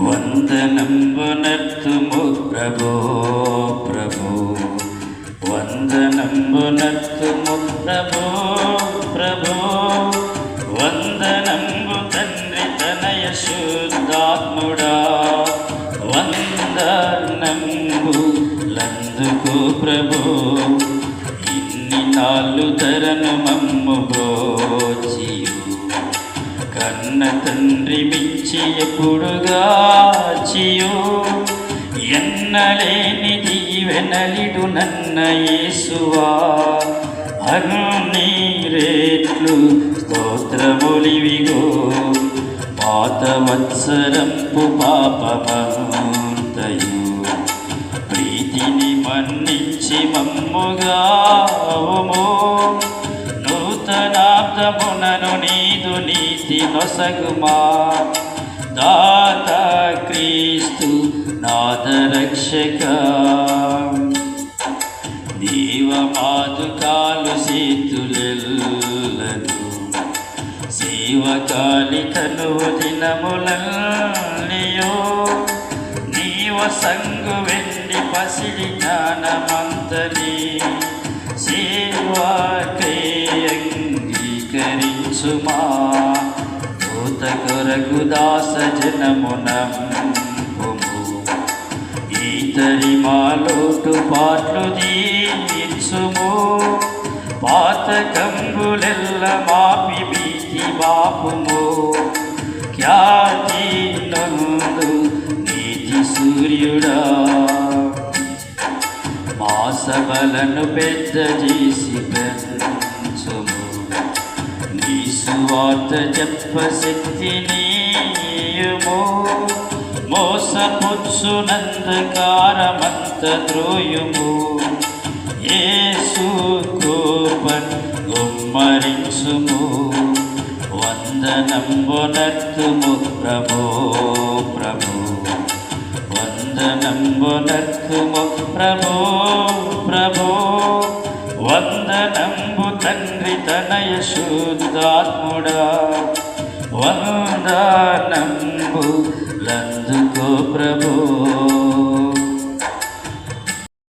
వందనంబునర్తుము ప్రభో ప్రభో. వందనంబునర్తుము ప్రభో ప్రభో. వందనంబు తండ్రి తనయ శుద్ధాత్ముడా. వందనంబు లందుకో ప్రభో. ఇన్ని నాళ్ళు తరను మమ్ము బ్రోచియు కన్న తండ్రి మించి ఎప్పుడుగాచియో ఎన్నలేని దీవెనలిడు నన్న యేసువా. అన్ని రేట్లు స్తోత్రములివిగో పాత మత్సరంపు పాపమంతయు ప్రీతిని మన్నించి మమ్ముగావము నూతనాబ్దమునను నీదు నీతి నొసగుమా దాత క్రీస్తు నాథ రక్షక. నాదరక్షక దీవమాదుకాలు సీతులెల్లదు. శివకాలి తనువు దినములన్నయో నీవ సంగు వెండి పసిడి జ్ఞానమంతని. శివా అంగీకరించుమా భూత కొరకు దాస జనమునంపుము ఈతరి మాలోటు పాటలు దీర్చుము పాత కంగులెల్ల మాపి బీతి బాపుము ఖ్యాతి నందు నీతి సూర్యుడా. మా సభలను పెద్ద చేసి పెద్ద సువార్త చెప్ప శక్తి నీయుము మోసపుచ్చునందకారమంత ద్రోయుము యేసు కృపన్ గుమ్మరించుము వందనంబునర్తుము ప్రభో ప్రభు వందనంబునర్తుము ప్రభో తండ్రి తనయ శుద్ధాత్ముడా వందనంబు లందుకో ప్రభో